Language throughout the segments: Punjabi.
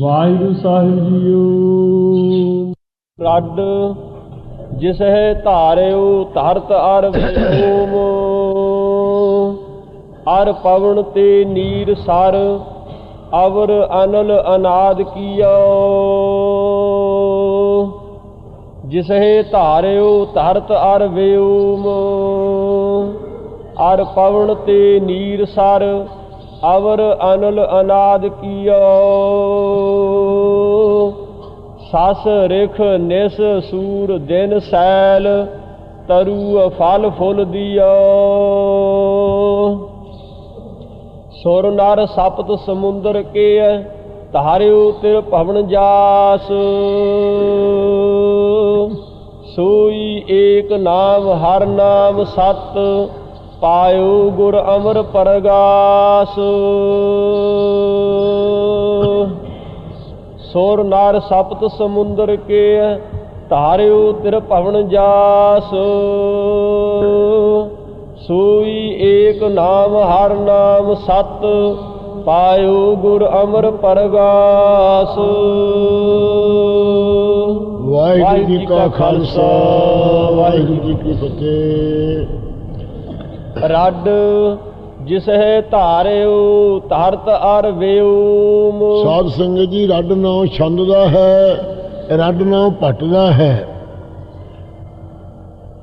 ਵਾਹਿਗੁਰੂ ਸਾਹਿਬ ਜੀਓ। ਰੱਡ ਜਿਸ ਹੈ ਧਾਰਿਓ, ਧਰਤ ਅਰ ਵਿਓਮ ਅਰ ਪਵਨ ਤੇ ਨੀਰ ਸਰ, ਅਵਰ ਅਨਲ ਅਨਾਦ ਕੀਓ ਜਿਸ ਹੈ ਧਾਰਿਓ, ਧਰਤ ਅਰ ਵਿਓਮ ਅਰ ਪਵਨ ਤੇ ਨੀਰ ਸਰ ਅਵਰ ਅਨਲ ਅਨਾਦ ਕੀਓ ਸਸ ਰਿਖ ਨਿਸ ਸੂਰ ਦਿਨ ਸੈਲ ਤਰੂ ਫਲ ਫੁੱਲ ਦਿਓ ਸੁਰ ਨਰ ਸਪਤ ਸਮੁੰਦਰ ਕੇ ਧਾਰਿਓ ਤਿਰ ਭਵਨ ਜਾਸ। ਸੋਈ ਏਕ ਨਾਮ, ਹਰ ਨਾਮ ਸਤ ਪਾਇਓ ਗੁਰ ਅਮਰ ਪਰਗਾਸ। ਸੁਰ ਨਰ ਸਪਤ ਸਮੁੰਦਰ ਕੇ ਧਾਰਿਓ ਤਿਰ ਭਵਨ ਜਾਸ। ਸੋਈ ਏਕ ਨਾਮ ਹਰ ਨਾਮ ਸਤ ਪਾਇਓ ਗੁਰ ਅਮਰ ਪਰਗਾਸ। ਵਾਹਿਗੁਰੂ ਜੀ ਕਾ ਖਾਲਸਾ ਵਾਹਿਗੁਰੂ ਜੀ ਕੀ ਫਤਿਹ। ਰੱਡ ਜਿਸ ਹੈ ਧਾਰਿਓ ਧਰਤ ਅਰ ਵਿਓਮ ਸਾਧ ਸੰਗਤ ਜੀ, ਰੱਡ ਨਾਮ ਛੰਦ ਦਾ ਹੈ, ਰੱਡ ਨਾਮ ਭੱਟ ਦਾ ਹੈ।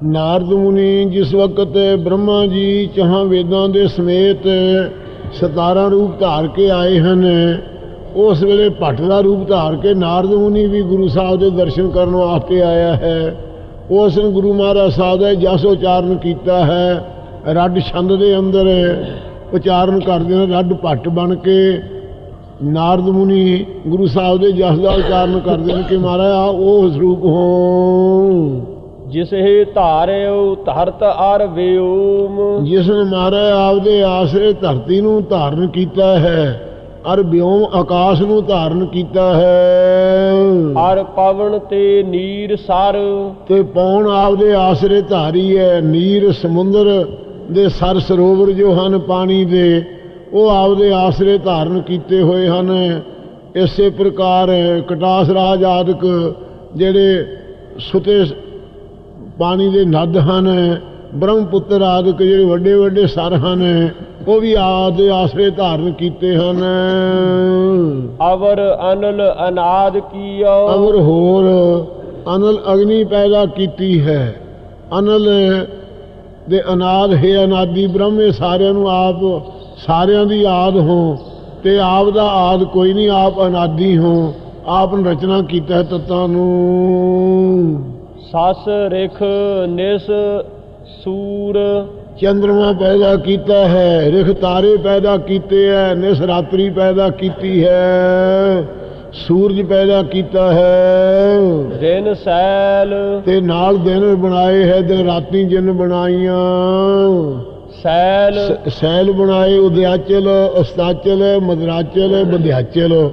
ਨਾਰਦ ਮੁਨੀ ਜਿਸ ਵਕਤ ਬ੍ਰਹਮਾ ਜੀ ਚਾਹਾਂ ਵੇਦਾਂ ਦੇ ਸਮੇਤ 17 ਰੂਪ ਧਾਰ ਕੇ ਆਏ ਹਨ, ਉਸ ਵੇਲੇ ਭੱਟ ਦਾ ਰੂਪ ਧਾਰ ਕੇ ਨਾਰਦ ਮੁਨੀ ਵੀ ਗੁਰੂ ਸਾਹਿਬ ਦੇ ਦਰਸ਼ਨ ਕਰਨ ਵਾਸਤੇ ਆਇਆ ਹੈ। ਉਸ ਨੇ ਗੁਰੂ ਮਹਾਰਾਜ ਸਾਹਿਬ ਦਾ ਜਸ ਉਚਾਰਨ ਕੀਤਾ ਹੈ। ਰੱਡ ਛੰਦ ਦੇ ਅੰਦਰ ਉਚਾਰਨ ਕਰਦੇ ਨੇ ਰੱਡ ਭੱਟ ਬਣ ਕੇ ਨਾਰਦ ਮੁਨੀ ਗੁਰੂ ਸਾਹਿਬ ਦੇ ਜਸ ਦਾ ਉਚਾਰਨ ਕਰਦੇ ਨੇ ਕਿ ਮਹਾਰਾਜ ਆ ਉਹ ਸਰੂਪ ਹੋ ਜਿਸ ਹੈ ਧਾਰਿਓ ਧਰਤ ਅਰ ਵਿਓਮ ਜਿਸ ਨੇ ਮਹਾਰਾਜ ਆਪਦੇ ਆਸਰੇ ਧਰਤੀ ਨੂੰ ਧਾਰਨ ਕੀਤਾ ਹੈ ਅਰ ਵਿਉਮ ਆਕਾਸ਼ ਨੂੰ ਧਾਰਨ ਕੀਤਾ ਹੈ। ਅਰ ਪਵਨ ਤੇ ਨੀਰ ਸਰ। ਤੇ ਪੌਣ ਆਪਦੇ ਆਸਰੇ ਧਾਰੀ ਹੈ ਨੀਰ ਸਮੁੰਦਰ ਦੇ ਸਰ ਸਰੋਵਰ ਜੋ ਹਨ ਪਾਣੀ ਦੇ ਉਹ ਆਪਦੇ ਆਸਰੇ ਧਾਰਨ ਕੀਤੇ ਹੋਏ ਹਨ। ਇਸੇ ਪ੍ਰਕਾਰ ਕਟਾਸ ਰਾਜ ਆਦਿਕ ਜਿਹੜੇ ਸੁਤੇ ਪਾਣੀ ਦੇ ਨਦ ਹਨ ਬ੍ਰਹਮਪੁੱਤਰ ਆਦਿਕ ਜਿਹੜੇ ਵੱਡੇ ਵੱਡੇ ਸਰ ਹਨ ਉਹ ਵੀ ਆਪਦੇ ਆਸਰੇ ਧਾਰਨ ਕੀਤੇ ਹਨ। ਅਵਰ ਅਨਲ ਅਨਾਦ ਕੀਓ। ਅਵਰ ਹੋਰ ਅਨਲ ਅਗਨੀ ਪੈਦਾ ਕੀਤੀ ਹੈ। ਅਨਲ ਦੇ ਅਨਾਦ ਹੈ ਅਨਾਦੀ ਬ੍ਰਹਮ ਇਹ ਸਾਰਿਆਂ ਨੂੰ ਆਪ ਸਾਰਿਆਂ ਦੀ ਆਦ ਹੋ। ਤੇ ਆਪ ਦਾ ਆਦ ਕੋਈ ਨਹੀਂ ਆਪ ਅਨਾਦੀ ਹੋ। ਆਪ ਨੇ ਰਚਨਾ ਕੀਤਾ ਤਤਾਂ ਨੂੰ। ਸਸ ਰਿਖ ਨਿਸ ਸੂਰ। ਚੰਦਰਮਾ ਪੈਦਾ ਕੀਤਾ ਹੈ ਰਿਖ ਤਾਰੇ ਪੈਦਾ ਕੀਤੇ ਹੈ ਨਿਸ ਰਾਤਰੀ ਪੈਦਾ ਕੀਤੀ ਹੈ। ਸੂਰਜ ਪੈਦਾ ਕੀਤਾ ਹੈ। ਦਿਨ ਸੈਲ। ਤੇ ਨਾਲ ਦਿਨ ਬਣਾਏ ਹੈ ਦਿਨ ਰਾਤੀ ਜਿਨ ਬਣਾਈਆਂ। ਸੈਲ। ਸੈਲ ਬਣਾਏ ਉਦਿਆਚਲ ਅਸਤਾਚਲ ਮਦਰਾਚਲ ਬੰਧਿਆਚਲ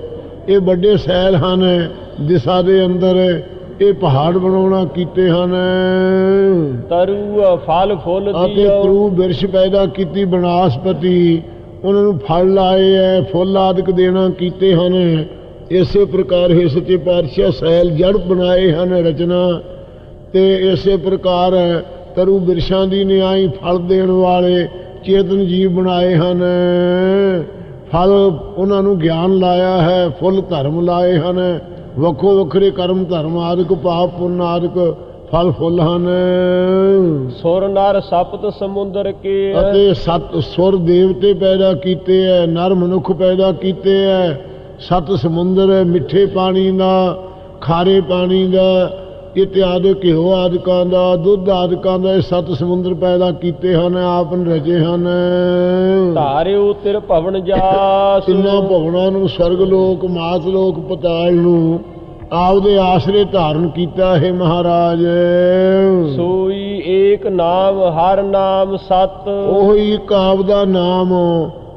ਇਹ ਵੱਡੇ ਸੈਲ ਹਨ ਦਿਸ਼ਾ ਦੇ ਅੰਦਰ ਇਹ ਪਹਾੜ ਬਣਾਉਣਾ ਕੀਤੇ ਹਨ। ਤਰੂ ਫਲ ਫੁੱਲ ਅਤੇ ਦਿਓ। ਤਰੂ ਬਿਰਸ਼ ਪੈਦਾ ਕੀਤੀ ਬਨਾਸਪਤੀ। ਉਹਨਾਂ ਨੂੰ ਫਲ ਲਾਏ ਐ ਫੁੱਲ ਆਦਿਕ ਦੇਣਾ ਕੀਤੇ ਹਨ। ਇਸੇ ਪ੍ਰਕਾਰ ਹੀ ਸੱਚੇ ਪਾਤਸ਼ਾਹ ਸੈਲ ਜੜ ਬਣਾਏ ਹਨ ਰਚਨਾ ਤੇ ਇਸੇ ਪ੍ਰਕਾਰ ਤਰੂ ਬਿਰਸ਼ਾਂ ਦੀ ਨਿਆਈ ਫਲ ਦੇਣ ਵਾਲੇ ਚੇਤਨ ਜੀਵ ਬਣਾਏ ਹਨ। ਫਲ ਉਹਨਾਂ ਨੂੰ ਗਿਆਨ ਲਾਇਆ ਹੈ ਫੁੱਲ ਧਰਮ ਲਾਏ ਹਨ। ਵੱਖੋ ਵੱਖਰੇ ਕਰਮ ਧਰਮ ਆਦਿਕ ਪਾਪ ਪੁੰਨ ਆਦਿਕ ਫਲ ਫੁੱਲ ਹਨ। ਸੁਰ ਨਰ ਸਪਤ ਸਮੁੰਦਰ ਕੇ। ਅਤੇ ਸਤ ਸੁਰ ਦੇਵਤੇ ਪੈਦਾ ਕੀਤੇ ਐ ਨਰ ਮਨੁੱਖ ਪੈਦਾ ਕੀਤੇ ਐ। ਸਤ ਸਮੁੰਦਰ ਮਿੱਠੇ ਪਾਣੀ ਦਾ ਖਾਰੇ ਪਾਣੀ ਦਾ ਇਤਿਆਦਿ ਘਿਓ ਆਦਿਕਾਂ ਦਾ ਦੁੱਧ ਆਦਿਕਾਂ ਦਾ ਇਹ ਸਤ ਸਮੁੰਦਰ ਪੈਦਾ ਕੀਤੇ ਹਨ ਆਪ ਨੇ ਰਚੇ ਹਨ। ਧਾਰਿਓ ਤਿਰ ਭਵਨ ਜਾਸ। ਤਿੰਨਾਂ ਭਵਨਾਂ ਨੂੰ ਸਰਗ ਲੋਕ ਮਾਤ ਲੋਕ ਪਤਾਲ ਨੂੰ ਆਪਦੇ ਆਸਰੇ ਧਾਰਨ ਕੀਤਾ ਹੈ ਮਹਾਰਾਜ। ਸੋਈ ਏਕ ਨਾਮ ਹਰ ਨਾਮ ਸਤ। ਉਹੀ ਇੱਕ ਆਪ ਦਾ ਨਾਮ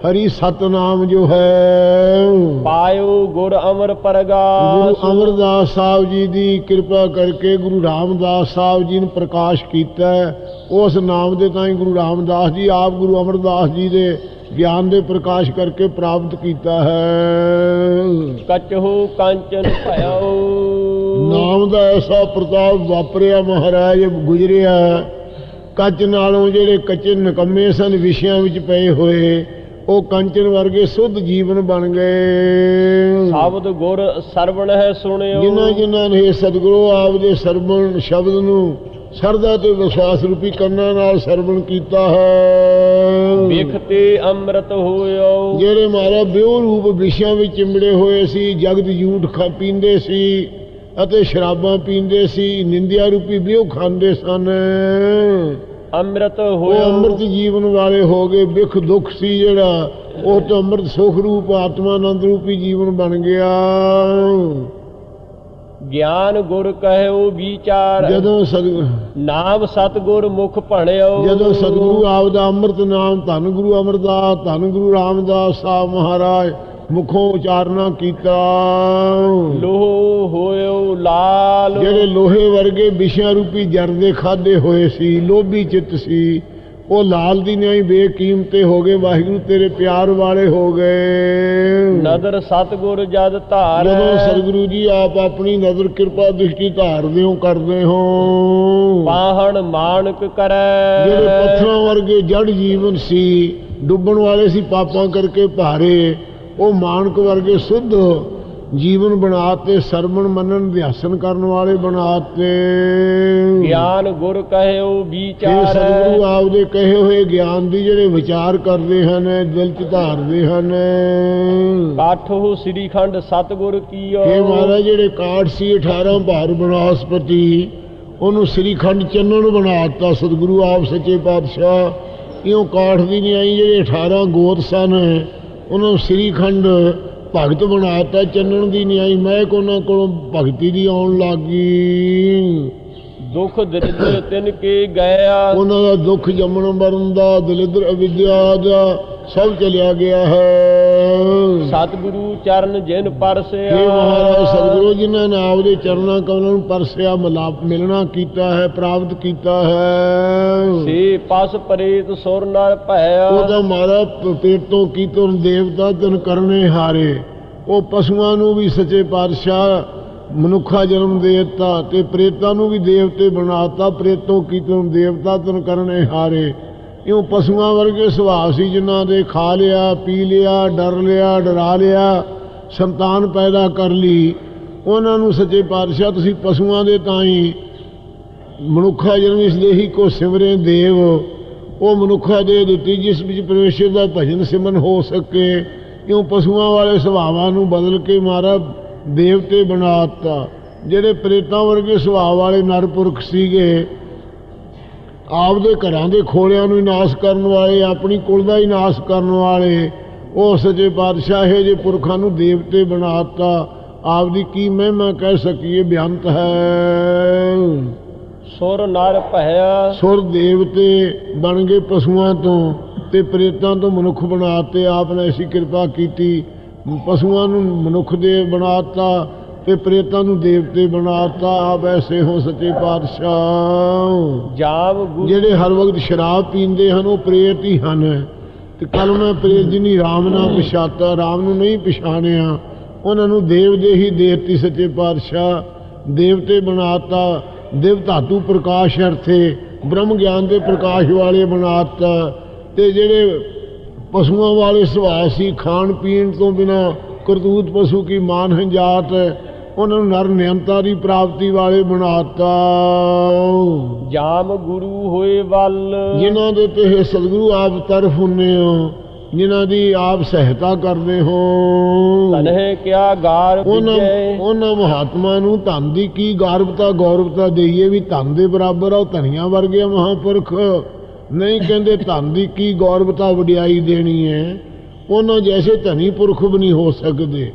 ਹਰੀ ਸਤਨਾਮ ਜੋ ਹੈ। ਪਾਇਓ ਗੁਰ ਅਮਰ ਗੁਰੂ ਪਰਗਾਸ ਅਮਰਦਾਸ ਸਾਹਿਬ ਜੀ ਦੀ ਕਿਰਪਾ ਕਰਕੇ ਗੁਰੂ ਰਾਮਦਾਸ ਸਾਹਿਬ ਜੀ ਨੇ ਪ੍ਰਕਾਸ਼ ਕੀਤਾ। ਉਸ ਨਾਮ ਦੇ ਤਾਂ ਹੀ ਗੁਰੂ ਰਾਮਦਾਸ ਜੀ ਆਪ ਗੁਰੂ ਅਮਰਦਾਸ ਜੀ ਦੇ ਗਿਆਨ ਦੇ ਪ੍ਰਕਾਸ਼ ਕਰਕੇ ਪ੍ਰਾਪਤ ਕੀਤਾ ਹੈ। ਕਚਹੁ ਕੰਚਨ ਭਇਓ। ਨਾਮ ਦਾ ਐਸਾ ਪ੍ਰਤਾਪ ਵਾਪਰਿਆ ਮਹਾਰਾਜ ਗੁਜਰਿਆ। ਕੱਚ ਨਾਲੋਂ ਜਿਹੜੇ ਕੱਚੇ ਨਕੰਮੇ ਸਨ ਵਿਸ਼ਿਆਂ ਵਿੱਚ ਪਏ ਹੋਏ। ਉਹ ਕੰਚਨ ਵਰਗੇ ਸੁੱਧ ਜੀਵਨ ਬਣ ਗਏ। ਸ਼ਬਦ ਗੁਰ ਸਰਵਣ ਹੈ ਸੁਣਿਓ। ਜਿਨ੍ਹਾਂ ਜਿਨ੍ਹਾਂ ਨੇ ਸਤਿਗੁਰੂ ਆਪ ਦੇ ਸਰਵਣ ਸ਼ਬਦ ਨੂੰ ਸਰਦਾ ਤੇ ਵਿਸ਼ਵਾਸ ਰੂਪੀ ਕੰਨਾਂ ਨਾਲ ਸਰਵਣ ਕੀਤਾ ਹੈ। ਵੇਖ ਤੇ ਅੰਮ੍ਰਿਤ ਹੋਇਓ। ਜਿਹੜੇ ਮਾਰਾ ਬਿਉ ਰੂਪ ਵਿਸ਼ਿਆਂ ਵਿੱਚ ਚਿੰਬੜੇ ਹੋਏ ਸੀ ਜਗਤ ਝੂਠ ਖਾ ਪੀਂਦੇ ਸੀ ਅਤੇ ਸ਼ਰਾਬਾਂ ਪੀਂਦੇ ਸੀ ਨਿੰਦਿਆ ਰੂਪੀ ਬਿਉ ਖਾਂਦੇ ਸਨ। ਅੰਮ੍ਰਿਤ ਹੋਇਓ। ਅੰਮ੍ਰਿਤ ਜੀਵਨ ਵਾਲੇ ਹੋ ਗਏ ਵਿਖ ਦੁੱਖ ਸੀ ਜਿਹੜਾ। ਉਹ ਤੋਂ ਅੰਮ੍ਰਿਤ ਸੁਖ ਰੂਪ ਆਤਮਾ ਆਨੰਦ ਰੂਪੀ ਜੀਵਨ ਬਣ ਗਿਆ। ਗਿਆਨ ਗੁਰ ਕਹਿਓ ਵਿਚਾਰ। ਜਦੋਂ ਸਤਿਗੁਰੂ ਨਾਮ ਸਤਗੁਰ ਮੁਖ ਭਣਿਓ। ਜਦੋਂ ਸਤਿਗੁਰੂ ਆਪ ਦਾ ਅੰਮ੍ਰਿਤ ਨਾਮ ਧੰਨ ਗੁਰੂ ਅਮਰਦਾਸ ਧੰਨ ਗੁਰੂ ਰਾਮਦਾਸ ਸਾਹਿਬ ਮਹਾਰਾਜ ਮੁਖੋਂ ਉਚਾਰਨਾ ਕੀਤਾ। ਲੋਹ ਹੋਇਓ ਲਾਲ। ਜਿਹੜੇ ਲੋਹੇ ਵਰਗੇ ਵਿਸ਼ਿਆਂ ਰੂਪੀ ਜਰਦੇ ਖਾਦੇ ਹੋਏ ਸੀ ਲੋਭੀ ਚਿੱਤ ਸੀ ਉਹ ਲਾਲ ਦੀ ਨਹੀਂ ਬੇਕੀਮਤੇ ਹੋ ਗਏ ਵਾਹਿਗੁਰੂ ਤੇਰੇ ਪਿਆਰ ਵਾਲੇ ਹੋ ਗਏ। ਨਦਰ ਸਤਗੁਰ ਜਦ ਧਾਰ। ਜਦੋਂ ਸਤਿਗੁਰੂ ਜੀ ਆਪ ਆਪਣੀ ਨਜ਼ਰ ਕਿਰਪਾ ਦ੍ਰਿਸ਼ਟੀ ਧਾਰਦੇ ਹੋ ਕਰਦੇ ਹੋ। ਪਾਹਣ ਮਾਨਕ ਕਰੈ। ਜਿਹੜੇ ਪੱਥਰਾਂ ਵਰਗੇ ਜੜ ਜੀਵਨ ਸੀ ਡੁੱਬਣ ਵਾਲੇ ਸੀ ਪਾਪਾਂ ਕਰਕੇ ਭਾਰੇ ਉਹ ਮਾਨਕ ਵਰਗੇ ਸੁੱਧ ਜੀਵਨ ਬਣਾਤੇ ਸਰਵਣ ਮੰਨਣ ਅਧਿਆਸਨ ਕਰਨ ਵਾਲੇ ਬਣਾਤੇ। ਗਿਆਨ ਗੁਰ ਕਹਿਓ ਇਹ ਵਿਚਾਰ। ਸਤਿਗੁਰੂ ਆਪ ਦੇ ਕਹੇ ਹੋਏ ਗਿਆਨ ਦੀ ਜਿਹੜੇ ਵਿਚਾਰ ਕਰਦੇ ਹਨ ਦਿਲ ਚ ਧਾਰਦੇ ਹਨ। ਕਾਠੋ ਸ੍ਰੀ ਖੰਡ ਸਤਗੁਰ ਕੀਓ। ਇਹ ਮਹਾਰਾਜ ਜਿਹੜੇ ਕਾਠ ਸੀ 18 ਭਾਰ ਬਨਾਸਪਤੀ ਉਹਨੂੰ ਸ੍ਰੀ ਖੰਡ ਚੰਨਣ ਬਣਾਤਾ ਸਤਿਗੁਰੂ ਆਪ ਸੱਚੇ ਪਾਤਸ਼ਾਹ ਇਉਂ ਕਾਠ ਦੀ ਨਹੀਂ ਆਈ ਜਿਹੜੇ 18 ਗੋਤ ਸਨ ਉਹਨਾਂ ਨੂੰ ਸ੍ਰੀ ਖੰਡ ਭਗਤ ਬਣਾਤਾ ਚੰਨਣ ਦੀ ਨਹੀਂ ਆਈ ਮੈਂ ਕੋਨਾਂ ਕੋਲੋਂ ਭਗਤੀ ਦੀ ਆਉਣ ਲੱਗੀ। ਦੁਖ ਦਰਿਦਰ ਤਿਨ ਕੇ ਗਿਆ ਉਹਨਾਂ ਦਾ ਦੁੱਖ ਜੰਮਣ ਮਰਨ ਦਾ ਦਲਿਦਰ ਅਵਿਦਿਆ ਦਾ ਸਭ ਚਲਿਆ ਗਿਆ ਹੈ। ਸਤਿਗੁਰੂ ਚਰਨ ਜਿਨ ਪਰਸਿਆ। ਇਹ ਮਹਾਰਾਜ ਸਤਿਗੁਰੂ ਜਿਨ੍ਹਾਂ ਨੇ ਆਪਦੇ ਚਰਨਾਂ ਕਮਲਾਂ ਨੂੰ ਪਰਸਿਆ ਮਿਲਾਪ ਮਿਲਣਾ ਕੀਤਾ ਹੈ ਪ੍ਰਾਪਤ ਕੀਤਾ ਹੈ। ਸੇ ਪਸ ਪ੍ਰੇਤ ਸੁਰ ਨਰ ਭਇਆ। ਉਹਦਾ ਮਾਰਾ ਪੇਟੋਂ ਕੀਤੋਂ ਦੇਵਤਾ ਤਨ ਕਰਨੇ ਹਾਰੇ। ਉਹ ਪਸ਼ੂਆਂ ਨੂੰ ਵੀ ਸੱਚੇ ਪਾਤਸ਼ਾਹ ਮਨੁੱਖਾ ਜਨਮ ਦਿੱਤਾ ਤੇ ਪ੍ਰੇਤਾਂ ਨੂੰ ਵੀ ਦੇਵਤੇ ਬਣਾਤਾ ਪ੍ਰੇਤੋਂ ਕੀਤੋਂ ਦੇਵਤਾ ਤਨ ਕਰਨੇ ਹਾਰੇ। ਇਉਂ ਪਸ਼ੂਆਂ ਵਰਗੇ ਸੁਭਾਅ ਸੀ ਜਿਨ੍ਹਾਂ ਦੇ ਖਾ ਲਿਆ, ਪੀ ਲਿਆ, ਡਰ ਲਿਆ, ਡਰਾ ਲਿਆ, ਸੰਤਾਨ ਪੈਦਾ ਕਰ ਲਈ। ਉਹਨਾਂ ਨੂੰ ਸੱਚੇ ਪਾਤਸ਼ਾਹ, ਤੁਸੀਂ ਪਸ਼ੂਆਂ ਦੇ ਤਾਂ ਹੀ ਮਨੁੱਖਾ ਜਨਮ ਇਸ ਦੇਹੀ ਕੋ ਸਿਮਰੇ ਦੇਵ, ਉਹ ਮਨੁੱਖਾ ਦੇ ਦਿੱਤੀ ਜਿਸ ਵਿੱਚ ਪਰਮੇਸ਼ਰ ਦਾ ਭਜਨ ਸਿਮਨ ਹੋ ਸਕੇ। ਕਿਉਂ ਪਸ਼ੂਆਂ ਵਾਲੇ ਸੁਭਾਵਾਂ ਨੂੰ ਬਦਲ ਕੇ ਮਾਰਾ ਦੇਵਤੇ ਬਣਾ ਦਿੱਤਾ, ਜਿਹੜੇ ਪ੍ਰੇਤਾਂ ਵਰਗੇ ਸੁਭਾਅ ਵਾਲੇ ਨਰਪੁਰਖ ਸੀਗੇ। ਆਪਦੇ ਘਰਾਂ ਦੇ ਖੋਲਿਆਂ ਨੂੰ ਹੀ ਨਾਸ਼ ਕਰਨ ਵਾਲੇ ਆਪਣੀ ਕੁਲ ਦਾ ਹੀ ਨਾਸ਼ ਕਰਨ ਵਾਲੇ ਉਹ ਸੱਚੇ ਪਾਤਸ਼ਾਹ ਇਹ ਜੇ ਪੁਰਖਾਂ ਨੂੰ ਦੇਵਤੇ ਬਣਾਤਾ ਆਪਦੀ ਕੀ ਮਹਿਮਾ ਕਹਿ ਸਕੀਏ ਬਿਆੰਤ ਹੈ। ਸੁਰ ਨਰ ਭਇਆ। ਸੁਰ ਦੇਵਤੇ ਬਣ ਗਏ ਪਸ਼ੂਆਂ ਤੋਂ ਤੇ ਪ੍ਰੇਤਾਂ ਤੋਂ ਮਨੁੱਖ ਬਣਾਤੇ ਆਪ ਨੇ ਐਸੀ ਕਿਰਪਾ ਕੀਤੀ ਪਸ਼ੂਆਂ ਨੂੰ ਮਨੁੱਖ ਦੇ ਬਣਾਤਾ ਤੇ ਪ੍ਰੇਤਾਂ ਨੂੰ ਦੇਵਤੇ ਬਣਾਤਾ ਐਸੇ ਹੋ ਸੱਚੇ ਪਾਤਸ਼ਾਹ। ਗੁਰੂ ਜਿਹੜੇ ਹਰ ਵਕਤ ਸ਼ਰਾਬ ਪੀਂਦੇ ਹਨ ਉਹ ਪ੍ਰੇਤ ਹੀ ਹਨ। ਤੇ ਕੱਲ ਮੈਂ ਪ੍ਰੇਤ ਜਿਨੀ ਰਾਮ ਨਾਲ ਪਛਾਤਾ ਰਾਮ ਨੂੰ ਨਹੀਂ ਪਛਾਣਿਆ। ਉਹਨਾਂ ਨੂੰ ਦੇਵ ਦੇ ਹੀ ਦੇਵਤੀ ਸੱਚੇ ਪਾਤਸ਼ਾਹ ਦੇਵਤੇ ਬਣਾਤਾ ਦੇਵ ਧਾਤੂ ਪ੍ਰਕਾਸ਼ ਅਰਥੇ ਬ੍ਰਹਮ ਗਿਆਨ ਦੇ ਪ੍ਰਕਾਸ਼ ਵਾਲੇ ਬਣਾਤਾ ਤੇ ਜਿਹੜੇ ਪਸ਼ੂਆਂ ਵਾਲੇ ਸੁਭਾਅ ਸੀ ਖਾਣ ਪੀਣ ਤੋਂ ਬਿਨਾ ਕਰਤੂਤ ਪਸ਼ੂ ਕੀ ਮਾਨ ਹੰਜਾਤ ਉਹਨਾਂ ਨੂੰ ਨਰ ਨਿਯੰਤਾ ਦੀ ਪ੍ਰਾਪਤੀ ਵਾਲੇ ਬਣਾਤਾ। ਜਾਮ ਗੁਰੂ ਹੋਏ ਵੱਲ। ਜਿਨ੍ਹਾਂ ਦੇ ਤੇ ਸਤਿਗੁਰੂ ਆਪ ਤਰਫ ਹੁੰਨੇ ਹੋ ਜਿਨ੍ਹਾਂ ਦੀ ਆਪ ਸਹਾਇਤਾ ਕਰਦੇ ਹੋ। ਤਨਹਿ ਕਿਆ ਗਾਰ ਉਹਨਾਂ ਮਹਾਤਮਾ ਨੂੰ ਧਨ ਦੀ ਕੀ ਗੌਰਵਤਾ ਗੌਰਵਤਾ ਦੇਈਏ ਵੀ ਧਨ ਦੇ ਬਰਾਬਰ ਆ ਉਹ ਧਨੀਆਂ ਵਰਗੇ ਮਹਾਂਪੁਰਖ। ਨਹੀਂ ਕਹਿੰਦੇ ਧਨ ਦੀ ਕੀ ਗੌਰਵਤਾ ਵਡਿਆਈ ਦੇਣੀ ਹੈ। ਉਹਨਾਂ ਜੈਸੇ ਧਨੀ ਪੁਰਖ ਵੀ ਨਹੀਂ ਹੋ ਸਕਦੇ।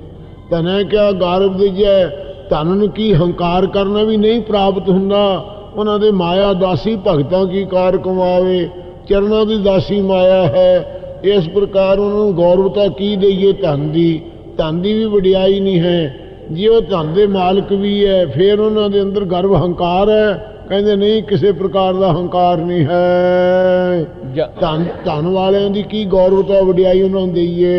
ਧਨੈ ਕਿਆ ਗੌਰਵ ਦੀਜੈ ਧਨ ਨੂੰ ਕੀ ਹੰਕਾਰ ਕਰਨਾ ਵੀ ਨਹੀਂ ਪ੍ਰਾਪਤ ਹੁੰਦਾ? ਉਹਨਾਂ ਦੇ ਮਾਇਆ ਦਾਸੀ ਭਗਤਾਂ ਕੀ ਕਾਰ ਕਮਾਵੇ? ਚਰਨਾਂ ਦੀ ਦਾਸੀ ਮਾਇਆ ਹੈ। ਇਸ ਪ੍ਰਕਾਰ ਉਹਨਾਂ ਨੂੰ ਗੌਰਵਤਾ ਕੀ ਦੇਈਏ ਧਨ ਦੀ? ਧਨ ਦੀ ਵੀ ਵਡਿਆਈ ਨਹੀਂ ਹੈ। ਜੇ ਉਹ ਧਨ ਦੇ ਮਾਲਕ ਵੀ ਹੈ, ਫਿਰ ਉਹਨਾਂ ਦੇ ਅੰਦਰ ਗਰਵ ਹੰਕਾਰ ਹੈ। ਕਹਿੰਦੇ ਨਹੀਂ ਕਿਸੇ ਪ੍ਰਕਾਰ ਦਾ ਹੰਕਾਰ ਨਹੀਂ ਹੈ। ਧਨ ਧਨ ਵਾਲਿਆਂ ਦੀ ਕੀ ਗੌਰਵਤਾ ਵਡਿਆਈ ਉਹਨਾਂ ਨੂੰ ਦਈਏ।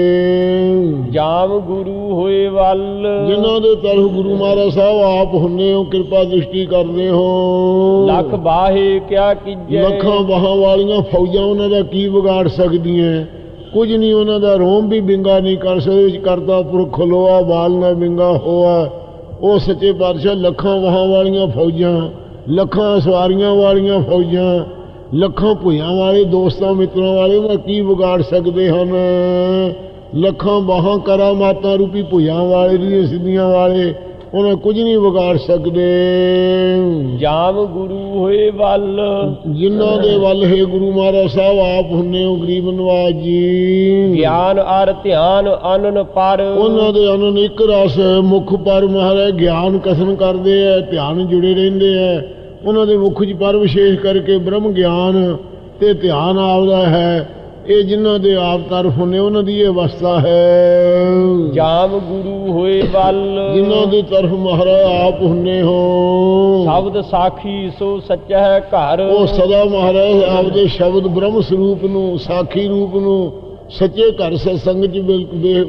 ਜਾਮ ਗੁਰੂ ਹੋਏ ਵੱਲ। ਜਿਨ੍ਹਾਂ ਦੇ ਤਰਫ ਗੁਰੂ ਮਹਾਰਾਜ ਸਾਹਿਬ ਆਪ ਹੁੰਨੇ ਹੋ ਕਿਰਪਾ ਦ੍ਰਿਸ਼ਟੀ ਕਰਦੇ ਹੋ। ਲਖ ਬਾਹੇ ਕਿਆ ਕੀਜੈ। ਲੱਖਾਂ ਬਾਹਾਂ ਵਾਲੀਆਂ ਫੌਜਾਂ ਉਹਨਾਂ ਦਾ ਕੀ ਵਿਗਾੜ ਸਕਦੀਆਂ ਕੁਝ ਨਹੀਂ ਉਹਨਾਂ ਦਾ ਰੋਮ ਵੀ ਬਿੰਗਾ ਨਹੀਂ ਕਰ ਸਕਦੇ ਕਰਤਾ ਪੁਰਖ ਖਲੋਆ ਬਾਲ ਨਾ ਬਿੰਗਾ ਹੋਆ। ਉਹ ਸੱਚੇ ਪਾਤਸ਼ਾਹ ਲੱਖਾਂ ਬਾਹਾਂ ਵਾਲੀਆਂ ਫੌਜਾਂ ਲੱਖਾਂ ਸਵਾਰੀਆਂ ਵਾਲੀਆਂ ਫੌਜਾਂ ਲੱਖਾਂ ਭੁਈਆਂ ਵਾਲੇ, ਦੋਸਤਾਂ ਮਿੱਤਰਾਂ ਵਾਲੇ ਉਹਨਾਂ ਕੀ ਵਿਗਾੜ ਸਕਦੇ ਹਨ? ਲੱਖਾਂ ਬਾਹਾਂ ਕਰਾਮਾਤਾਂ ਰੂਪੀ ਭੁਈਆਂ ਵਾਲੇ ਦੀਆਂ ਸਿੱਧੀਆਂ ਵਾਲੇ ਉਹਨਾਂ ਕੁਝ ਨਹੀਂ ਵਿਗਾੜ ਸਕਦੇ। ਜਾਮ ਗੁਰੂ ਹੋਏ ਵੱਲ। ਜਿਨ੍ਹਾਂ ਦੇ ਵੱਲ ਹੈ ਗੁਰੂ ਮਹਾਰਾਜ ਸਾਹਿਬ ਆਪ ਹੁੰਨੇ ਹੋ ਗਰੀਬ ਨਵਾਜ ਜੀ। ਗਿਆਨ ਅਰ ਧਿਆਨ ਅਨਨ ਪਰ। ਉਹਨਾਂ ਦੇ ਅਨੰਦ ਇੱਕ ਰਸ ਹੈ, ਮੁਖ ਪਰ ਮਹਾਰਾਜ ਗਿਆਨ ਕਥਨ ਕਰਦੇ ਆ ਧਿਆਨ ਜੁੜੇ ਰਹਿੰਦੇ ਆ ਉਹਨਾਂ ਦੇ ਮੁਖ 'ਚ ਪਰ ਵਿਸ਼ੇਸ਼ ਕਰਕੇ ਬ੍ਰਹਮ ਗਿਆਨ ਤੇ ਧਿਆਨ ਆਪਦਾ ਹੈ। ਇਹ ਜਿਨ੍ਹਾਂ ਦੇ ਆਪ ਤਰਫ ਹੁੰਨੇ ਉਹਨਾਂ ਦੀ ਇਹ ਅਵਸਥਾ ਹੈ। ਜਾਮ ਗੁਰੂ ਹੋਏ ਵੱਲ। ਜਿਨ੍ਹਾਂ ਦੇ ਤਰਫ ਮਹਾਰਾਜ ਆਪ ਹੁੰਨੇ ਹੋ। ਸ਼ਬਦ ਸਾਖੀ ਸੋ ਸੱਚਾ ਹੈ ਘਰ। ਉਹ ਸਦਾ ਮਹਾਰਾਜ ਆਪਦੇ ਸ਼ਬਦ ਬ੍ਰਹਮ ਸਰੂਪ ਨੂੰ ਸਾਖੀ ਰੂਪ ਨੂੰ ਸੱਚੇ ਘਰ ਸਤਸੰਗ 'ਚ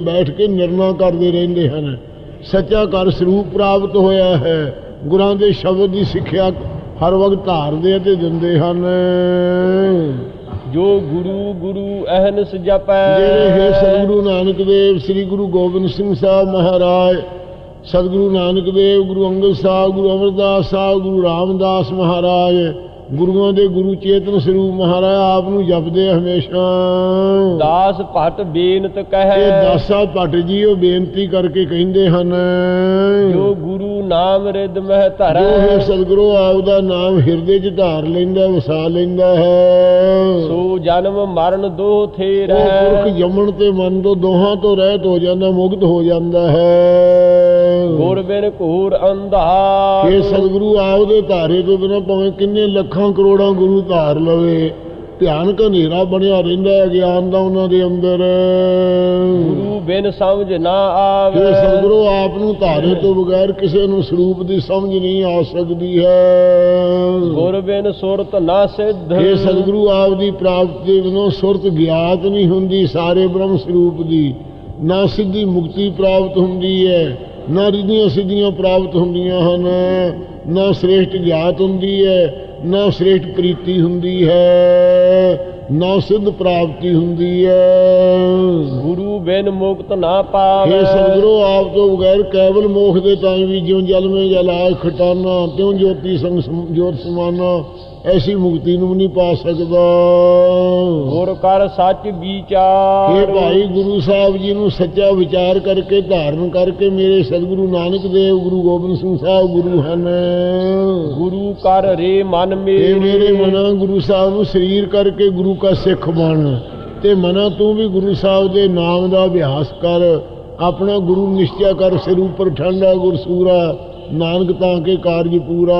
ਬੈਠ ਕੇ ਨਿਰਣਾ ਕਰਦੇ ਰਹਿੰਦੇ ਹਨ। ਸੱਚਾ ਘਰ ਸਰੂਪ ਪ੍ਰਾਪਤ ਹੋਇਆ ਹੈ। ਗੁਰਾਂ ਦੇ ਸ਼ਬਦ ਦੀ ਸਿੱਖਿਆ ਹਰ ਵਕਤ ਧਾਰਦੇ ਅਤੇ ਦਿੰਦੇ ਹਨ। ਜੋ ਗੁਰੂ ਗੁਰੂ ਅਹਨਸ ਜਪੈ। ਜਿਹੜੇ ਹੈ ਸਤਿਗੁਰੂ ਨਾਨਕ ਦੇਵ, ਸ੍ਰੀ ਗੁਰੂ ਗੋਬਿੰਦ ਸਿੰਘ ਸਾਹਿਬ ਮਹਾਰਾਜ, ਸਤਿਗੁਰੂ ਨਾਨਕ ਦੇਵ, ਗੁਰੂ ਅੰਗਦ ਸਾਹਿਬ, ਗੁਰੂ ਅਮਰਦਾਸ ਸਾਹਿਬ, ਗੁਰੂ ਰਾਮਦਾਸ ਮਹਾਰਾਜ ਗੁਰੂਆਂ ਦੇ ਗੁਰੂ ਚੇਤਨ ਸਰੂਪ ਮਹਾਰਾਜ ਆਪ ਨੂੰ ਜਪਦੇ ਹਮੇਸ਼ਾ। ਦਾਸ ਭਟ ਬੇਨਤ ਇਹ ਕਹੈ ਦਾਸਾ ਭੱਟ ਜੀ ਉਹ ਬੇਨਤੀ ਕਰਕੇ ਕਹਿੰਦੇ ਹਨ। ਜੋ ਗੁਰੂ ਨਾਮ ਰਿਦ ਮਹਿ ਜੋ ਹੈ ਧਰੈ ਸਤਿਗੁਰੂ ਆਪ ਦਾ ਨਾਮ ਹਿਰਦੇ 'ਚ ਧਾਰ ਲੈਂਦਾ ਵਸਾ ਲੈਂਦਾ ਹੈ। ਸੋ ਜਨਮ ਮਰਨ ਦੋ ਥੇ ਪੁਰਖ ਰਹਿ। ਜੰਮਣ ਤੇ ਮਨ ਤੋਂ ਦੋਹਾਂ ਤੋਂ ਰਹਿਤ ਹੋ ਜਾਂਦਾ ਮੁਕਤ ਹੋ ਜਾਂਦਾ ਹੈ। ਗੁਰ ਬਿਨ ਘੂਰ ਅੰਧਾਰ। ਇਹ ਸਤਿਗੁਰੂ ਆਪ ਦੇ ਧਾਰੇ ਤੋਂ ਬਿਨਾਂ ਭਾਵੇਂ ਕਿੰਨੇ ਲੱਖਾਂ ਕਰੋੜਾਂ ਗੁਰੂ ਧਾਰ ਲਵੇ ਧਿਆਨ ਹਨੇਰਾ ਬਣਿਆ ਰਹਿੰਦਾ ਹੈ ਗਿਆਨ ਦਾ ਉਹਨਾਂ ਦੇ ਅੰਦਰ। ਗੁਰੂ ਬਿਨ ਸਮਝ ਨਾ ਆਵੇ। ਸਤਿਗੁਰੂ ਆਪ ਨੂੰ ਧਾਰੇ ਤੋਂ ਬਗੈਰ ਕਿਸੇ ਨੂੰ ਸਰੂਪ ਦੀ ਸਮਝ ਨਹੀਂ ਆ ਸਕਦੀ ਹੈ। ਗੁਰ ਬਿਨ ਸੁਰਤ ਨਾ ਸਿੱਧ। ਇਹ ਸਤਿਗੁਰੂ ਆਪ ਦੀ ਪ੍ਰਾਪਤੀ ਬਿਨੋਂ ਸੁਰਤ ਗਿਆਤ ਨਹੀਂ ਹੁੰਦੀ ਸਾਰੇ ਬ੍ਰਹਮ ਸਰੂਪ ਦੀ ਨਾ ਸਿੱਧੀ ਮੁਕਤੀ ਪ੍ਰਾਪਤ ਹੁੰਦੀ ਹੈ ਨਾ ਰਿਧੀਆਂ ਸਿੱਧੀਆਂ ਪ੍ਰਾਪਤ ਹੁੰਦੀਆਂ ਹਨ ਨਾ ਸ੍ਰੇਸ਼ਟ ਗਿਆਤ ਹੁੰਦੀ ਹੈ ਨਾ ਸ੍ਰੇਸ਼ਟ ਪ੍ਰੀਤੀ ਹੁੰਦੀ ਹੈ ਨਾ ਸਿੱਧ ਪ੍ਰਾਪਤੀ ਹੁੰਦੀ ਹੈ। ਗੁਰੂ ਬਿਨ ਮੁਕਤ ਨਾ ਇਹ ਪਾਵੇ ਸਤਿਗੁਰੂ ਆਪ ਤੋਂ ਬਗੈਰ ਕੇਵਲ ਮੋਖ ਦੇ ਤਾਂ ਵੀ ਜਿਉਂ ਜਲ ਮੇ ਜਲਾਇ ਖਟਾਨਾ ਤਿਉਂ ਜੋਤੀ ਸੰਗ ਜੋਤ ਸਮਾਨਾ। ਐਸੀ ਮੁਕਤੀ ਨੂੰ ਨਹੀਂ ਪਾ ਸਕਦਾ। ਗੁਰ ਕਰ ਸੱਚ ਇਹ ਵਿਚਾਰ ਭਾਈ ਗੁਰੂ ਸਾਹਿਬ ਜੀ ਨੂੰ ਸੱਚਾ ਵਿਚਾਰ ਕਰਕੇ ਧਾਰਨ ਕਰਕੇ ਮੇਰੇ ਸਤਿਗੁਰੂ ਨਾਨਕ ਦੇਵ ਗੁਰੂ ਗੋਬਿੰਦ ਸਿੰਘ ਸਾਹਿਬ ਗੁਰੂ ਹਨ। ਗੁਰੂ ਕਰ ਰੇ ਮਨ ਇਹ ਮੇਰੇ। ਮੇਰੇ ਮਨਾ ਗੁਰੂ ਸਾਹਿਬ ਨੂੰ ਸਰੀਰ ਕਰਕੇ ਗੁਰੂ ਕਾ ਸਿੱਖ ਬਣ। ਤੇ ਮਨਾ ਤੂੰ ਵੀ ਗੁਰੂ ਸਾਹਿਬ ਦੇ ਨਾਮ ਦਾ ਅਭਿਆਸ ਕਰ। ਆਪਣਾ ਗੁਰੂ ਨਿਸ਼ਚੈ ਕਰ ਸਿਰ ਉੱਪਰ ਠੰਡਾ ਗੁਰਸੂਰਾ। ਨਾਨਕ ਤਾਂ ਕੇ ਕਾਰਜ ਪੂਰਾ।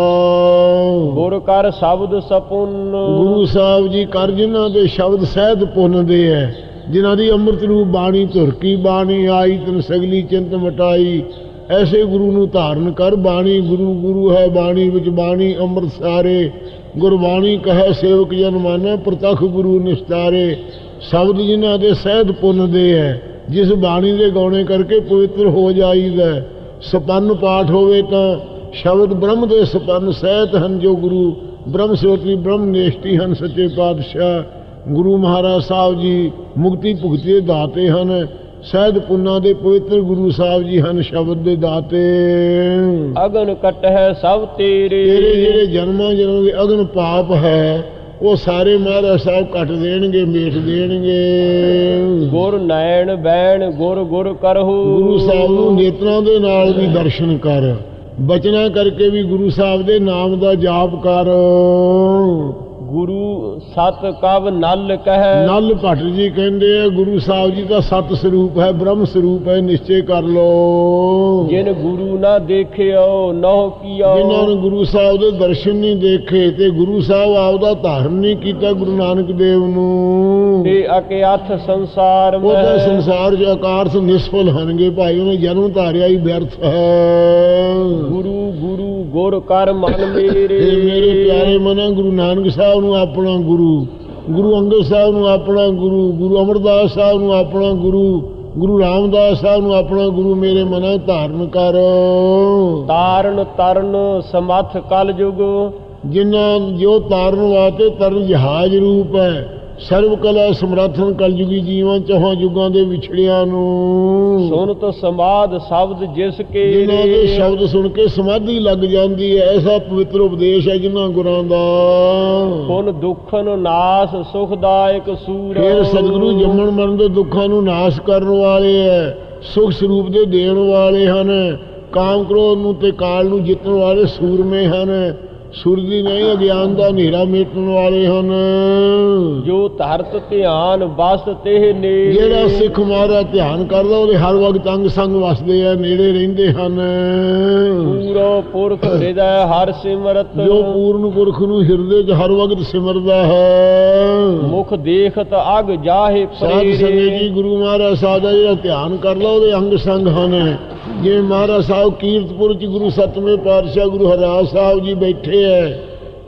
ਗੁਰ ਕਰ ਸ਼ਬਦ ਸਪੁੰਨ। ਗੁਰੂ ਸਾਹਿਬ ਜੀ ਕਰ ਜਿਨ੍ਹਾਂ ਦੇ ਸ਼ਬਦ ਸਹਿਤ ਪੁੰਨਦੇ ਐ ਜਿਨ੍ਹਾਂ ਦੀ ਅੰਮ੍ਰਿਤ ਰੂਪ ਬਾਣੀ ਧੁਰਕੀ ਬਾਣੀ ਆਈ ਤਨ ਸਗਲੀ ਚਿੰਤ ਮਟਾਈ। ਐਸੇ ਗੁਰੂ ਨੂੰ ਧਾਰਨ ਕਰ ਬਾਣੀ ਗੁਰੂ ਗੁਰੂ ਹੈ ਬਾਣੀ ਵਿੱਚ ਬਾਣੀ ਅੰਮ੍ਰਿਤ ਸਾਰੇ। ਗੁਰਬਾਣੀ ਕਹੈ ਸੇਵਕ ਜਨ ਮਾਨੈ ਪ੍ਰਤਖ ਗੁਰੂ ਨਿਸਤਾਰੇ। ਸ਼ਬਦ ਜਿਨ੍ਹਾਂ ਦੇ ਸਹਿਤ ਪੁੰਨਦੇ ਐ ਜਿਸ ਬਾਣੀ ਦੇ ਗਾਉਣੇ ਕਰਕੇ ਪਵਿੱਤਰ ਹੋ ਜਾਈਦਾ ਸਪੰਨ ਪਾਠ ਹੋਵੇ ਤਾਂ ਸ਼ਬਦ ਬ੍ਰਹਮ ਦੇ ਸਪੰਨ ਸਹਿਤ ਹਨ ਜੋ ਗੁਰੂ ਬ੍ਰਹਮ ਸੋਤਰੀ ਬ੍ਰਹਮ ਨੇਸ਼ਟੀ ਹਨ ਸੱਚੇ ਪਾਤਸ਼ਾਹ। ਗੁਰੂ ਮਹਾਰਾਜ ਸਾਹਿਬ ਜੀ ਮੁਕਤੀ ਭੁਗਤੀ ਦੇ ਦਾਤੇ ਹਨ ਸਹਿਦ ਪੁੰਨਾ ਦੇ ਪਵਿੱਤਰ ਗੁਰੂ ਸਾਹਿਬ ਜੀ ਹਨ ਸ਼ਬਦ ਦੇ ਦਾਤੇ। ਅਗਨ ਕਟਹਿ ਸਭ ਤੇਰੇ। ਤੇਰੇ ਜਿਹੜੇ ਜਨਮਾਂ ਜਨਮ ਦੇ ਅਗਨ ਪਾਪ ਹੈ ਉਹ ਸਾਰੇ ਮਹਾਰਾਜ ਸਾਹਿਬ ਕੱਟ ਦੇਣਗੇ ਮੇਟ ਦੇਣਗੇ। ਗੁਰ ਨੈਣ ਬੈਣ ਗੁਰ ਗੁਰ ਕਰਹੁ। ਗੁਰੂ ਸਾਹਿਬ ਨੂੰ ਨੇਤਰਾਂ ਦੇ ਨਾਲ ਵੀ ਦਰਸ਼ਨ ਕਰ ਬਚਨਾ ਕਰਕੇ ਵੀ ਗੁਰੂ ਸਾਹਿਬ ਦੇ ਨਾਮ ਦਾ ਜਾਪ ਕਰ। ਗੁਰੂ ਸਤ ਕਵ ਨਲ ਕਹਿ। ਨਲ ਭੱਟ ਜੀ ਕਹਿੰਦੇ ਆ ਗੁਰੂ ਸਾਹਿਬ ਜੀ ਦਾ ਸਤ ਸਰੂਪ ਹੈ ਬ੍ਰਹਮ ਸਰੂਪ ਹੈ ਨਿਸ਼ਚੈ ਕਰ ਲੋ ਜਿਨ ਗੁਰੂ ਨਾ ਦੇਖਿਓ ਨਹੁ ਕੀਓ। ਜਿਨ੍ਹਾਂ ਨੇ ਗੁਰੂ ਸਾਹਿਬ ਦੇ ਦਰਸ਼ਨ ਨਹੀਂ ਦੇਖੇ ਤੇ ਗੁਰੂ ਸਾਹਿਬ ਆਪ ਦਾ ਧਾਰਨ ਨਹੀਂ ਕੀਤਾ ਗੁਰੂ ਨਾਨਕ ਦੇਵ ਨੂੰ। ਤੇ ਅਕਿਆਥ ਸੰਸਾਰ ਮੈਂ ਸੰਸਾਰ 'ਚ ਆਕਾਰ ਤੋਂ ਨਿਸਫਲ ਹਨਗੇ ਭਾਈ ਉਹਨੇ ਜਨਮ ਧਾਰਿਆ ਹੀ ਵਿਅਰਥ ਹੈ। ਗੁਰੂ ਗੁਰੂ ਗੁਰ ਕਰ ਮਨ ਮੇਰੇ। ਮੇਰੇ ਪਿਆਰੇ ਮਨਾਂ ਗੁਰੂ ਨਾਨਕ ਸਾਹਿਬ ਨੂੰ ਆਪਣਾ ਗੁਰੂ ਗੁਰੂ ਅੰਗਦ ਸਾਹਿਬ ਨੂੰ ਆਪਣਾ ਗੁਰੂ ਗੁਰੂ ਅਮਰਦਾਸ ਸਾਹਿਬ ਨੂੰ ਆਪਣਾ ਗੁਰੂ ਗੁਰੂ ਰਾਮਦਾਸ ਸਾਹਿਬ ਨੂੰ ਆਪਣਾ ਗੁਰੂ ਮੇਰੇ ਮਨਾਂ ਧਾਰਨ ਕਰ। ਤਾਰਨ ਤਰਨ ਸਮਥ ਕਲ ਜੁਗ ਜਿਨ੍ਹਾਂ ਜੋ ਤਾਰਨ ਵਾਸਤੇ ਤਰਨ ਜਹਾਜ਼ ਰੂਪ ਹੈ ਸਰਵ ਕਲਾ ਸਮਰੱਥਨ ਕਲਯੁਗੀ ਜੀਵਾਂ ਚੌਹਾਂ ਯੁੱਗਾਂ ਦੇ ਵਿਛੜਿਆਂ ਨੂੰ। ਸੁਨਤ ਸਮਾਦ ਸ਼ਬਦ ਜਿਸ ਕੇ ਜਿਨ੍ਹਾਂ ਦੇ ਸ਼ਬਦ ਸੁਣ ਕੇ ਸਮਾਧੀ ਲੱਗ ਜਾਂਦੀ ਹੈ ਐਸਾ ਪਵਿੱਤਰ ਉਪਦੇਸ਼ ਹੈ ਜਿਨ੍ਹਾਂ ਗੁਰਾਂ ਦਾ। ਪੁਨ ਦੁਖਨ ਨਾਸ ਸੁਖਦਾਇਕ ਸੂਰ ਫਿਰ ਸਤਿਗੁਰੂ ਜੰਮਣ ਮਰਨ ਦੇ ਦੁੱਖਾਂ ਨੂੰ ਨਾਸ਼ ਕਰਨ ਵਾਲੇ ਹੈ ਸੁਖ ਸਰੂਪ ਦੇ ਦੇਣ ਵਾਲੇ ਹਨ। ਕਾਮ ਕ੍ਰੋਧ ਨੂੰ ਤੇ ਕਾਲ ਨੂੰ ਜਿੱਤਣ ਵਾਲੇ ਸੂਰਮੇ ਹਨ। ਸੁਰਦੀ ਨਹੀਂ ਅਗਿਆਨ ਦਾ ਹਨੇਰਾ ਮੇਟਣ ਵਾਲੇ ਹਨ। ਜੋ ਧਰਤ ਧਿਆਨ ਬਸ ਤੇ ਨੇੜੇ। ਜਿਹੜਾ ਸਿੱਖ ਮਹਾਰਾ ਧਿਆਨ ਕਰਦਾ ਉਹਦੇ ਹਰ ਵਕਤ ਅੰਗ ਸੰਗ ਵਸਦੇ ਆ ਨੇੜੇ ਰਹਿੰਦੇ ਹਨ। ਪੂਰੋ ਪੁਰਖ ਹਿਰਦੈ ਹਰ ਸਿਮਰਤ। ਜੋ ਪੂਰਨ ਪੁਰਖ ਨੂੰ ਹਿਰਦੇ 'ਚ ਹਰ ਵਕਤ ਸਿਮਰਦਾ ਹੈ। ਮੁਖ ਦੇਖਤ ਅਗ ਜਾਹੇ ਸਾਧ ਸੰਗਤ ਜੀ ਗੁਰੂ ਮਹਾਰਾਜ ਸਾਹਿਬ ਦਾ ਜਿਹੜਾ ਧਿਆਨ ਕਰਦਾ ਉਹਦੇ ਅੰਗ ਸੰਗ ਹਨ। ਜਿਵੇਂ ਮਹਾਰਾਜ ਸਾਹਿਬ ਕੀਰਤਪੁਰ ਚ ਗੁਰੂ ਸਤਵੇਂ ਪਾਤਸ਼ਾਹ ਗੁਰੂ ਹਰਿਰਾਜ ਸਾਹਿਬ ਜੀ ਬੈਠੇ ਐ,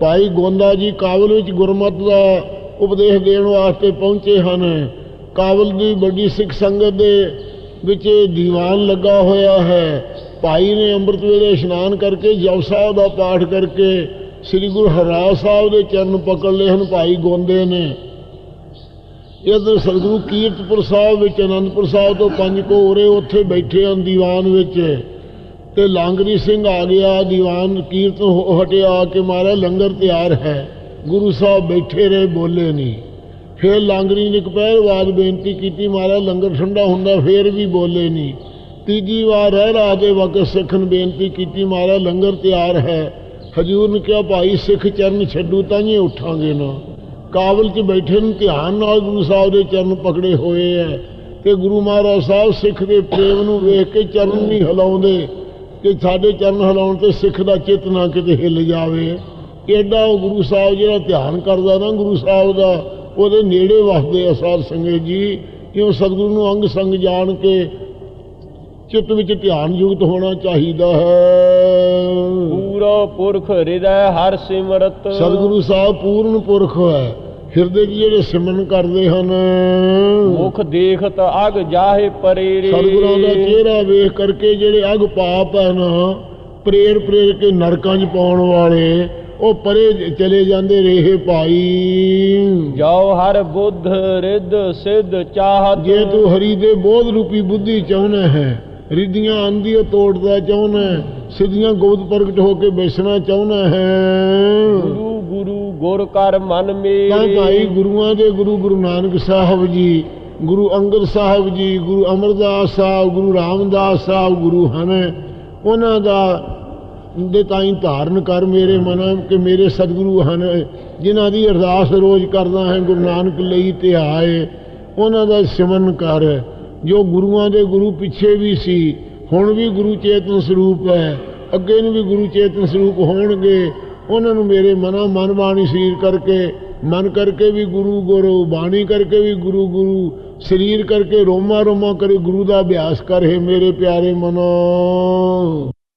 ਭਾਈ ਗੋਂਦਾ ਜੀ ਕਾਬਲ ਵਿੱਚ ਗੁਰਮਤ ਦਾ ਉਪਦੇਸ਼ ਦੇਣ ਵਾਸਤੇ ਪਹੁੰਚੇ ਹਨ। ਕਾਬਲ ਦੀ ਵੱਡੀ ਸਿੱਖ ਸੰਗਤ ਦੇ ਵਿੱਚ ਦੀਵਾਨ ਲੱਗਾ ਹੋਇਆ ਹੈ। ਭਾਈ ਨੇ ਅੰਮ੍ਰਿਤ ਵੇਲੇ ਇਸ਼ਨਾਨ ਕਰਕੇ ਜਪ ਸਾਹਿਬ ਦਾ ਪਾਠ ਕਰਕੇ ਸ੍ਰੀ ਗੁਰੂ ਹਰਿਰਾਜ ਸਾਹਿਬ ਦੇ ਚਰਨ ਪਕੜ ਲਏ ਹਨ ਭਾਈ ਗੋਂਦੇ ਨੇ। ਇਧਰ ਸਤਿਗੁਰੂ ਕੀਰਤਪੁਰ ਸਾਹਿਬ ਵਿੱਚ, ਅਨੰਦਪੁਰ ਸਾਹਿਬ ਤੋਂ ਪੰਜ ਕੋ ਉੱਥੇ ਬੈਠੇ ਹਨ ਦੀਵਾਨ ਵਿੱਚ। ਤੇ ਲਾਂਗਰੀ ਸਿੰਘ ਆ ਗਿਆ, ਦੀਵਾਨ ਕੀਰਤਨ ਹੋ- ਹਟਿਆ ਕੇ ਮਾਰਾ ਲੰਗਰ ਤਿਆਰ ਹੈ। ਗੁਰੂ ਸਾਹਿਬ ਬੈਠੇ ਰਹੇ, ਬੋਲੇ ਨਹੀਂ। ਫਿਰ ਲਾਂਗਰੀ ਨੇ ਇੱਕ ਬਾਅਦ ਬੇਨਤੀ ਕੀਤੀ ਮਾਰਾ ਲੰਗਰ ਠੰਡਾ ਹੁੰਦਾ, ਫਿਰ ਵੀ ਬੋਲੇ ਨਹੀਂ। ਤੀਜੀ ਵਾਰ ਰਹਿ ਰਾਹ ਦੇ ਵਕਤ ਸਿੱਖ ਨੇ ਬੇਨਤੀ ਕੀਤੀ ਮਾਰਾ ਲੰਗਰ ਤਿਆਰ ਹੈ। ਹਜੂਰ ਨੇ ਕਿਹਾ, ਭਾਈ ਸਿੱਖ ਚਰਨ ਛੱਡੂ ਤਾਂ ਹੀ ਉੱਠਾਂਗੇ ਨਾ। ਕਾਬਲ 'ਚ ਬੈਠੇ ਨੂੰ ਧਿਆਨ ਨਾਲ ਗੁਰੂ ਸਾਹਿਬ ਦੇ ਚਰਨ ਪਕੜੇ ਹੋਏ ਐ ਤੇ ਗੁਰੂ ਮਹਾਰਾਜ ਸਾਹਿਬ ਸਿੱਖ ਦੇ ਪ੍ਰੇਮ ਨੂੰ ਵੇਖ ਕੇ ਚਰਨ ਨਹੀਂ ਹਿਲਾਉਂਦੇ ਕਿ ਸਾਡੇ ਚਰਨ ਹਿਲਾਉਣ ਤੇ ਸਿੱਖ ਦਾ ਚਿੱਤ ਨਾ ਕਿਤੇ ਹਿੱਲ ਜਾਵੇ। ਐਡਾ ਉਹ ਗੁਰੂ ਸਾਹਿਬ ਜਿਹੜਾ ਧਿਆਨ ਕਰਦਾ ਨਾ ਗੁਰੂ ਸਾਹਿਬ ਦਾ ਉਹਦੇ ਨੇੜੇ ਵਸਦੇ ਆ ਸਾਧ ਸੰਗਤ ਜੀ। ਕਿਉਂ ਸਤਿਗੁਰੂ ਨੂੰ ਅੰਗ ਸੰਗ ਜਾਣ ਕੇ ਚਿੱਤ ਵਿੱਚ ਧਿਆਨ ਯੁਕਤ ਹੋਣਾ ਚਾਹੀਦਾ ਹੈ। ਪੂਰੋ ਪੁਰਖ ਹਿਰਦੈ ਹਰ ਸਿਮਰਤ। ਸਤਿਗੁਰੂ ਸਾਹਿਬ ਪੂਰਨ ਪੁਰਖ ਹੈ। ਹਿਰਦੇ 'ਚ ਜਿਹੜੇ ਸਿਮਰਨ ਕਰਦੇ ਹਨ। ਮੁਖ ਦੇਖਤ ਅਗ ਜਾਹੇ ਪ੍ਰੇਰੇ। ਸਤਿਗੁਰਾਂ ਦਾ ਚਿਹਰਾ ਵੇਖ ਕਰਕੇ ਜਿਹੜੇ ਅਗ ਪਾਪ ਹੈ ਨਾ ਪ੍ਰੇਰ ਪ੍ਰੇਰ ਕੇ ਨਰਕਾਂ 'ਚ ਪਾਉਣ ਵਾਲੇ ਉਹ ਪਰੇ ਚਲੇ ਜਾਂਦੇ ਰਹੇ ਭਾਈ। ਜਾਓ ਹਰ ਬੁੱਧ ਰਿੱਧ ਸਿੱਧ ਚਾਹਤ। ਜੇ ਤੂੰ ਹਰੀ ਦੇ ਬੋਧ ਰੂਪੀ ਬੁੱਧੀ ਚਾਹੁੰਦਾ ਹੈ ਰਿੱਧੀਆਂ ਆਂਦੀਆਂ ਤੋੜਦਾ ਚਾਹੁੰਦਾ ਹੈ, ਸਿੱਧੀਆਂ ਗੋਦ ਪ੍ਰਗਟ ਹੋ ਕੇ ਬੈਸਣਾ ਚਾਹੁੰਦਾ ਹੈ। ਗੁਰੂ ਗੁਰੂ ਕਰ ਮਨ ਤਾਂ ਮੇਰੇ। ਭਾਈ ਗੁਰੂਆਂ ਦੇ ਗੁਰੂ ਗੁਰੂ ਨਾਨਕ ਸਾਹਿਬ ਜੀ ਗੁਰੂ ਅੰਗਦ ਸਾਹਿਬ ਜੀ ਗੁਰੂ ਅਮਰਦਾਸ ਸਾਹਿਬ ਗੁਰੂ ਰਾਮਦਾਸ ਸਾਹਿਬ ਗੁਰੂ ਹਨ। ਉਹਨਾਂ ਦਾ ਦੇ ਤਾਈਂ ਧਾਰਨ ਕਰ ਮੇਰੇ ਮਨ ਕਿ ਮੇਰੇ ਸਤਿਗੁਰੂ ਹਨ ਜਿਨ੍ਹਾਂ ਦੀ ਅਰਦਾਸ ਰੋਜ਼ ਕਰਦਾ ਹੈ ਗੁਰੂ ਨਾਨਕ ਲਈ ਤੇ ਆਏ। ਉਹਨਾਂ ਦਾ ਸਿਮਰਨ ਕਰ ਜੋ ਗੁਰੂਆਂ ਦੇ ਗੁਰੂ ਪਿੱਛੇ ਵੀ ਸੀ ਹੁਣ ਵੀ ਗੁਰੂ ਚੇਤਨ ਸਰੂਪ ਹੈ। ਅੱਗੇ ਨੂੰ ਵੀ ਗੁਰੂ ਚੇਤਨ ਸਰੂਪ ਹੋਣਗੇ। ਉਹਨਾਂ ਨੂੰ ਮੇਰੇ ਮਨਾ ਮਨ ਬਾਣੀ ਸਰੀਰ ਕਰਕੇ, ਮਨ ਕਰਕੇ ਵੀ ਗੁਰੂ ਗੁਰੂ, ਬਾਣੀ ਕਰਕੇ ਵੀ ਗੁਰੂ ਗੁਰੂ, ਸਰੀਰ ਕਰਕੇ ਰੋਮਾ ਰੋਮਾ ਕਰੇ, ਗੁਰੂ ਦਾ ਅਭਿਆਸ ਕਰੇ ਮੇਰੇ ਪਿਆਰੇ ਮਨੋ।